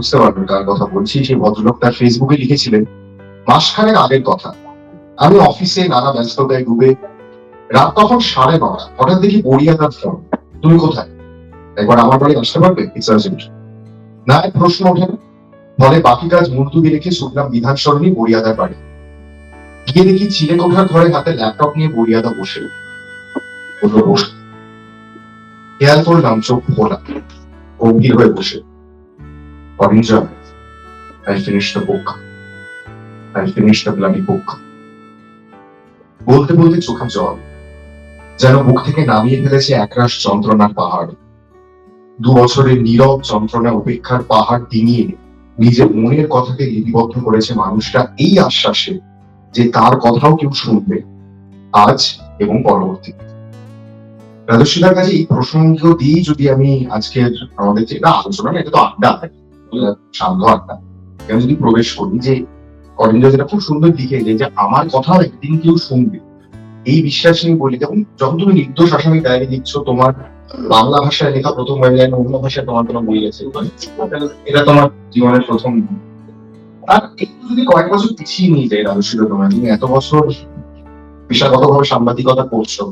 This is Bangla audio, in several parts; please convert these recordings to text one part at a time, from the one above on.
বুঝতে পারবেন কার কথা বলছি। সেই ভদ্রলোক তার ফেসবুকে লিখেছিলেন, মাসখানেক আগের কথা। আমি অফিসে নানা ব্যস্ততায় ডুবে, রাত তখন সাড়ে নটা হঠাৎ দেখি বড়িয়া তার ফোন। তুমি কোথায়? একবার আমার বাড়ি আসতে পারবে? না, এক প্রশ্ন ওঠে না। ফলে বাকি কাজ মুলতুবি রেখে শুনলাম বিধান সরণি বড়িয়াদার বাড়ি। গিয়ে দেখি চিলে কোঠার ঘরে হাতে ল্যাপটপ নিয়ে বড়িয়াদা বসে। বসে। খেয়াল করলাম চোখ খোলা। গম্ভীর হয়ে বসে। অরিঞ্জা I finished the book. I finished the bloody book. বলতে বলতে চোখে জল, যেন বুক থেকে নামিয়ে ফেলেছে একরাশ যন্ত্রণার পাহাড় দু বছরের নীরব যন্ত্রণা উপেক্ষার পাহাড় ডিঙিয়ে নিজের মনের কথাকে লিপিবদ্ধ করেছে মানুষটা এই আশ্বাসে যে তার কথাও কেউ শুনবে আজ এবং পরবর্তী রাজস্বীদার কাছে এই প্রসঙ্গ দিয়েই যদি আমি আজকের আমাদের যে আলোচনা এটা তো আড্ডা আমি যদি প্রবেশ করি যে অরিন্দ যেটা খুব সুন্দর যে, আমার একদিন কেউ শুনবে। এই বিশ্বাস নিয়ে বলি যখন তুমি নির্দোষ আসামি ডায়েরি তোমার বাংলা ভাষায় লেখা প্রথম যায় অন্য ভাষায় তোমার কোনো বই আছে? এটা তোমার জীবনের প্রথম আর একটু যদি কয়েক বছর পিছিয়ে নিয়ে যাই রাজস্বীরা তোমার তুমি এত বছর পেশাগতভাবে সাংবাদিকতা করছ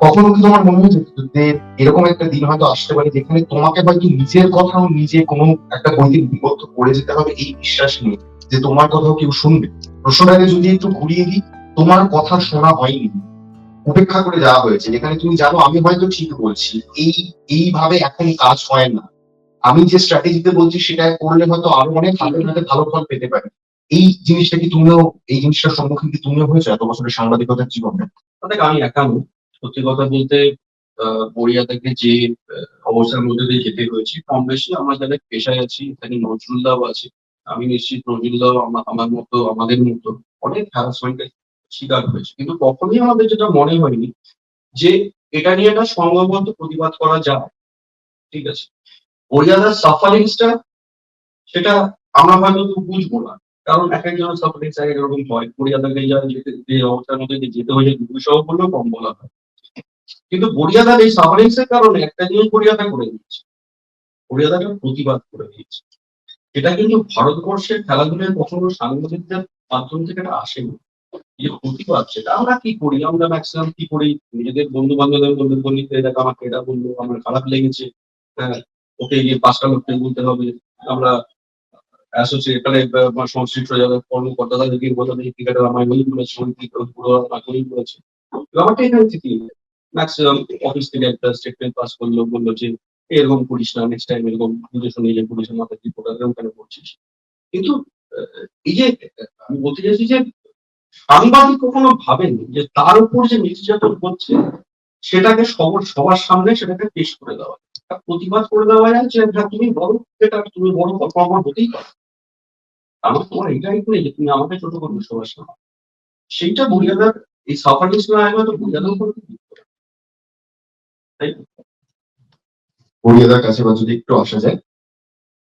কখনো কি তোমার মনে হয়েছে যে এরকম একটা দিন হয়তো আসতে পারে যেখানে তোমাকে হয়তো নিজের কথাও নিজে কোনো একটা বইতে লিপিবদ্ধ করে যেতে হবে এই বিশ্বাস নিয়ে? যে তোমার কথাও কেউ শুনবে। প্রশ্নটাকে যদি একটু ঘুরিয়ে দিই, তোমার কথা শোনা হয়নি। উপেক্ষা করে যাওয়া হয়েছে। যেখানে তুমি জানো, আমি হয়তো ঠিক বলছি, এই, এইভাবে এখন কাজ হয় না। আমি যে স্ট্র্যাটেজিতে বলছি, সেটা করলে হয়তো আরও অনেক ভালো ভাবে ভালো ফল পেতে পারে। এই জিনিসটা কি তুমিও, এই জিনিসটার সম্মুখীন কি তুমিও হয়েছো এত বছরের সাংবাদিকতার জীবনে? আমি একা সত্যি কথা বলতে গড়িয়া থেকে যে অবস্থার মধ্যে দিয়ে যেতে হয়েছে, কম বেশি আমরা যারা পেশায় আছি, এখানে নজরুলদাও আছে, আমি নিশ্চিত নজরুলদাও আমা- আমার মতো, আমাদের মতো অনেক হ্যারাসমেন্টের শিকার হয়েছে। কিন্তু কখনোই আমাদের যেটা মনে হয়নি, যে এটা নিয়ে একটা সংঘবদ্ধ প্রতিবাদ করা যায়। ঠিক আছে? গড়িয়াদার সাফারিংসটা সেটা আমরা হয়তো বুঝব না। কারণ এক একজনের সাফারিংস এক এক রকম হয়। গড়িয়াদাকে যা যেতে, যে অবস্থার মধ্যে যেতে হয়েছে দুশো বললেও কম বলা হয়। কিন্তু গড়িয়াদার এই সাফারিংস এর কারণে একটা জিনিস গড়িয়াদা করে দিয়েছে। গড়িয়াদাটা প্রতিবাদ করে দিয়েছে। এটা কিন্তু ভারতবর্ষের খেলাধুলায় কখনো সাংবাদিকদের মাধ্যম থেকে এটা আসেনি। যে প্রতিবাদ সেটা আমরা কি করি? আমরা ম্যাক্সিমাম কি করি? নিজেদের বন্ধু বান্ধবদের মধ্যে বলি "এই দেখ আমাকে এটা বলল আমার খারাপ লেগেছে। হ্যাঁ ওকে গিয়ে পাঁচটা লোককে বলতে হবে। আমরা অ্যাসোসিয়েট আহ, সংশ্লিষ্ট যারা কর্মকর্তা তাদেরকে হবে ক্রিকেটার করেছে পুরো আমার বই করেছে। ব্যাপারটা এখানে থেকে ম্যাক্সিমাম অফিস থেকে একটা স্টেটমেন্ট পাস করল, বলল যে, এরকম করিস না নেক্সট টাইম এরকম বুঝে শুনে যে পুলিশের মাথায় রিপোর্টার এরকম কেন করছিস কিন্তু এই যে, আমি বলতে চাইছি যে, সাংবাদিক কখনো ভাবেনি যে তার উপর যে নির্যাতন হচ্ছে, সেটাকে সবার সবার সামনে সেটাকে পেশ করে দেওয়া। প্রতিবাদ করে দেওয়া যায় যে হ্যাঁ তুমি বড়, এটা তুমি বড় কর্মকর্তা হতেই পারো। আমার তোমার এটা নেই যে, তুমি আমাকে ছোট করবে সবার সামনে। সেইটা বুড়িয়াদার এই সাফারিস না হয়তো বুড়িয়াদার উপর গড়িয়াদার কাছে বা যদি একটু আসা যায়।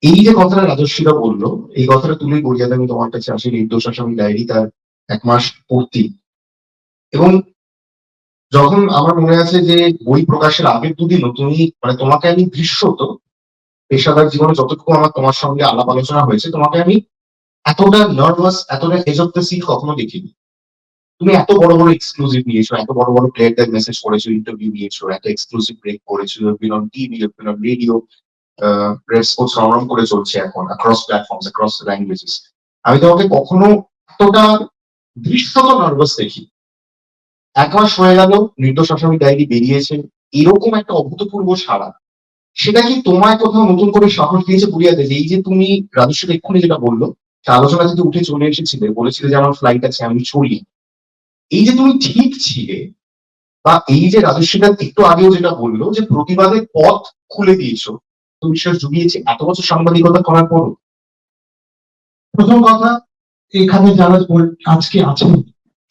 এই যে কথাটা রাজস্বীরা বলল, এই কথাটা তুলে গড়িয়াদা আমি তোমার কাছে আসি, নির্দোষ আসামি ডায়েরি তার এক মাস পূর্তি। এবং যখন আমার মনে আছে যে বই প্রকাশের আগের দুদিনও তুমি মানে তোমাকে আমি দৃশ্যত পেশাদার জীবনে যতটুকু আমার তোমার সঙ্গে আলাপ আলোচনা হয়েছে, তোমাকে আমি এতটা নার্ভাস এতটা এজ অফ দ্য সিট কখনো দেখিনি। তুমি এত বড় বড় এক্সক্লুসিভ নিয়েছো, এত বড় বড় প্লেয়ারদের মেসেজ করেছ ইন্টারভিউ নিয়েছো, এত এক্সক্লুসিভ ব্রেক করেছ been on TV been on radio press course সংগ্রাম করে চলছে এখন অ্যাক্রস প্ল্যাটফর্মস অ্যাক্রস ল্যাঙ্গুয়েজেস আমি তোমাকে কখনো এতটা দৃশ্যত নার্ভাস দেখি। এক মাস হয়ে গেল, নির্দোষ আসামি ডায়েরি বেরিয়েছে, এরকম একটা অভূতপূর্ব সাড়া। সেটা কি তোমায় কোথাও নতুন করে সাহস দিয়েছে বুড়িয়াতে যে এই যে তুমি রাজস্ব এক্ষুনি যেটা বলল আলোচনা যদি উঠে চলে এসেছিলে, বলেছিলে যে আমার ফ্লাইট আছে, আমি চলি। এই যে তুমি ঠিক ছিলে, বা এই যে রাজস্বীটা একটু আগেও যেটা বলল যে প্রতিবাদের পথ খুলে দিয়েছ, তো বিশ্বাস জুগিয়েছে, এত বছর সাংবাদিকতা করার পরও। প্রথম কথা, এখানে যারা আজকে আছেন,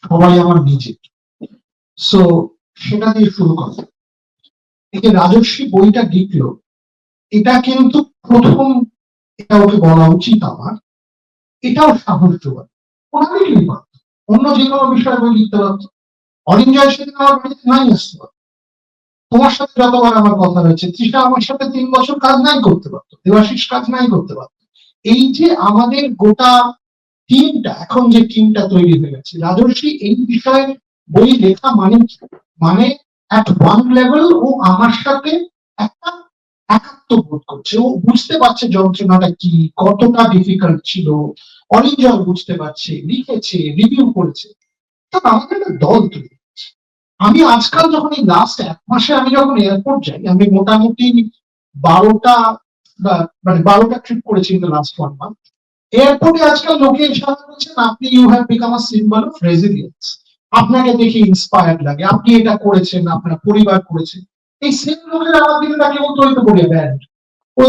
সবাই আমার নিজে। সো সেটা দিয়ে শুরু করা। এই যে রাজস্বী বইটা লিখলো, এটা কিন্তু প্রথম এটা ওকে বলা উচিত আমার, এটাও সাহস ওরা লিখলেই পারত অন্য যে কোনো বিষয়ে বই লিখতে পারতো অরিঞ্জয় সেদিন আমার বাড়িতে নাই আসতে পারতো তোমার সাথে যতবার আমার কথা হয়েছে তৃষা আমার সাথে তিন বছর কাজ নাই করতে পারতো, দেবাশিস কাজ নাই করতে পারতো। এই যে আমাদের গোটা টিমটা, এখন যে টিমটা তৈরি হয়ে গেছে, রাজর্ষি এই বিষয়ে বই লেখা মানে? মানে অ্যাট ওয়ান লেভেল ও আমার সাথে একটা একাত্ম বোধ করছে। ও বুঝতে পারছে যন্ত্রণাটা কি, কতটা ডিফিকাল্ট ছিল অনিঞ্জয় বুঝতে পারছে, লিখেছে রিভিউ করেছে। তা আমাদের একটা দল তৈরি। আমি আজকাল যখন এই লাস্ট এক মাসে আমি যখন এয়ারপোর্ট যাই, আমি মোটামুটি বারোটা মানে বারোটা ট্রিপ করেছি ইন লাস্ট ওয়ান মান্থ এয়ারপোর্টে আজকাল লোকে ইশারা করছেন আপনি you have become a symbol of resilience আপনাকে দেখে ইন্সপায়ার্ড লাগে। আপনি এটা করেছেন, আপনার পরিবার করেছে। এই সেম লোকের আমার দিকে তাকে ও তৈরি করে ব্যান্ড ও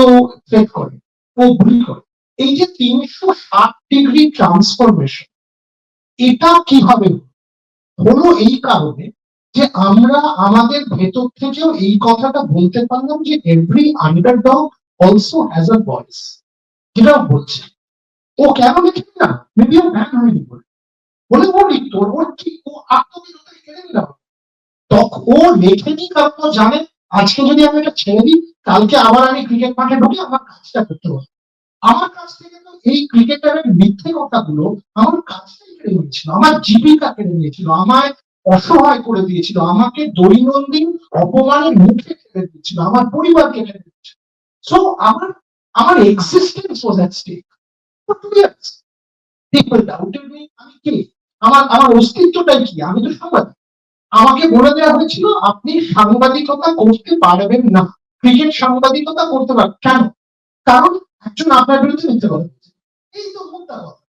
ফেক করে, ও ভুল করে। এই যে তিনশো ষাট ডিগ্রি ট্রান্সফরমেশন এটা কীভাবে হলো? এই কারণে যে আমরা আমাদের ভেতর থেকেও এই কথাটা বলতে পারলাম যে every under underdog also has a voice যেটা ও বলছে। ও কেন লিখে না? মেবি ও ব্যান হয়নি বলে। বলে ও লিখতো, ওর কি, ও আত্মবিরতি কেড়ে নিলাম তখন ও লেখেনি কারণ ও জানে, আজকে যদি আমি এটা ছেড়ে দিই, কালকে আবার আমি ক্রিকেট মাঠে ঢুকে আমার কাজটা করতে হবে। আমার কাছ থেকে তো এই ক্রিকেটারের মিথ্যে কথাগুলো আমার কাজটাই কেড়ে নিয়েছিল, আমার জীবিকা কেড়ে নিয়েছিল, আমায় অসহায় করে দিয়েছিল, আমাকে দৈনন্দিন অপমানের মুখে ফেলে দিয়েছিল আমার পরিবারকে ফেলে দিয়েছিল সো আমার আমার existence was at stake people doubted me আমি কে? আমার আমার অস্তিত্বটাই কি? আমি তো সাংবাদিক। আমাকে বলে দেওয়া হয়েছিল, আপনি সাংবাদিকতা করতে পারবেন না। ক্রিকেট সাংবাদিকতা করতে পারবেন কেন? কারণ একজন আপনার বিরুদ্ধে মিথ্যে কথা এই তো মোটা কথা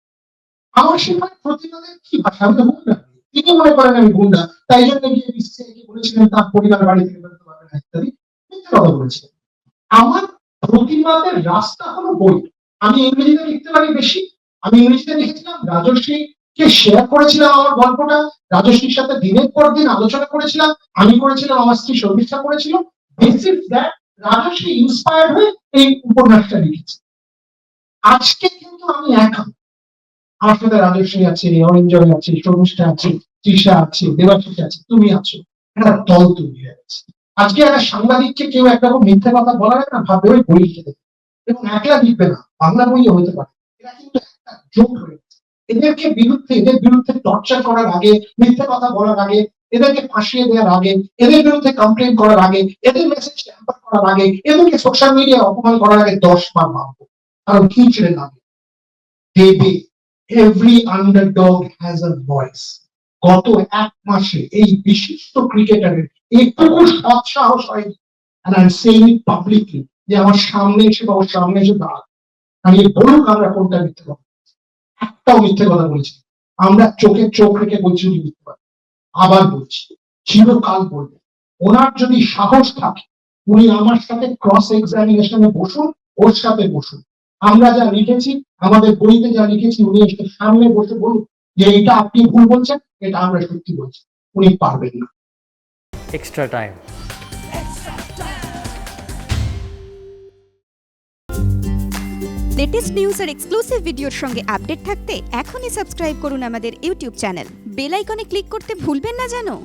আমার সেখানে প্রতিবাদের কি ভাষা? আমি তো গুন্ডা তিনি মনে করেন আমি গুন্ডা তাই জন্য গিয়ে বিসিআইকে বলেছিলেন? তার পরিবার বাড়ি থেকে বেরোতে পারবে না ইত্যাদি। মিথ্যে কথা বলেছে আমার প্রতিবাদের রাস্তা হলো বই। আমি ইংরেজিতে লিখতে পারি বেশি। আমি ইংরেজিতে লিখেছিলাম রাজর্ষি কে শেয়ার করেছিলাম আমার গল্পটা। রাজস্বীর সাথে দিনের পর দিন আলোচনা করেছিলাম। আমি করেছিলাম, আমার স্ত্রী শর্মিষ্ঠা করেছিল। বেসিক দ্যাট রাজস্বী ইন্সপায়ার্ড হয়ে এই উপন্যাসটা লিখেছে। আজকে কিন্তু আমি একা। আমার সাথে রাজস্বী আছে অরিঞ্জয় আছে শর্মিষ্ঠা আছে, তৃষা আছে, দেবাশিস আছে, তুমি আছো। একটা দল তৈরি হয়ে গেছে। আজকে একটা সাংবাদিককে কেউ একটা মিথ্যে কথা বলা হয় না, ভাববে ওই বই দেবে। এবং একলা লিখবে না, বাংলা বইও হতে পারে। এরা কিন্তু একটা জোট হয়ে গেছে। এদেরকে বিরুদ্ধে, এদের বিরুদ্ধে টর্চার করার আগে, মিথ্যে কথা বলার আগে, এদেরকে ফাঁসিয়ে দেওয়ার আগে, এদের বিরুদ্ধে কমপ্লেন করার আগে, এদের মেসেজ ট্যাম্পার করার আগে, এদেরকে সোশ্যাল মিডিয়ায় অপমান করার আগে দশ বার ভাববো কারণ কি ছিলেন আগে দেবে every underdog has a voice গত এক মাসে এই বিশিষ্ট ক্রিকেটারের একটুকু সৎসাহস হয়নি। And I'm saying যে আমার সামনে এসে বা ওর সামনে এসে দাঁড়াক। আমি বলুক আমরা কোনটা মিথ্যে কথা। একটাও মিথ্যে কথা বলেছি আমরা চোখে চোখ রেখে বলছি উনি মিথ্যে কথা। আবার বলছি, চিরকাল বলবে। ওনার যদি সাহস থাকে, উনি আমার সাথে ক্রস এক্সামিনেশনে বসুন, ওর সাথে বসুন। আমরা যা লিখেছি আমাদের বইতে যা লিখেছি উনি এসে সামনে বসে বলুন যে এটা আপনি ভুল বলছেন এটা আমরা সত্যি বলছি। উনি পারবেন না। Extra time. লেটেস্ট নিউজ আর এক্সক্লুসিভ ভিডিওর সঙ্গে আপডেট থাকতে এখনই সাবস্ক্রাইব করুন আমাদের ইউটিউব চ্যানেল বেল আইকনে ক্লিক করতে ভুলবেন না জানো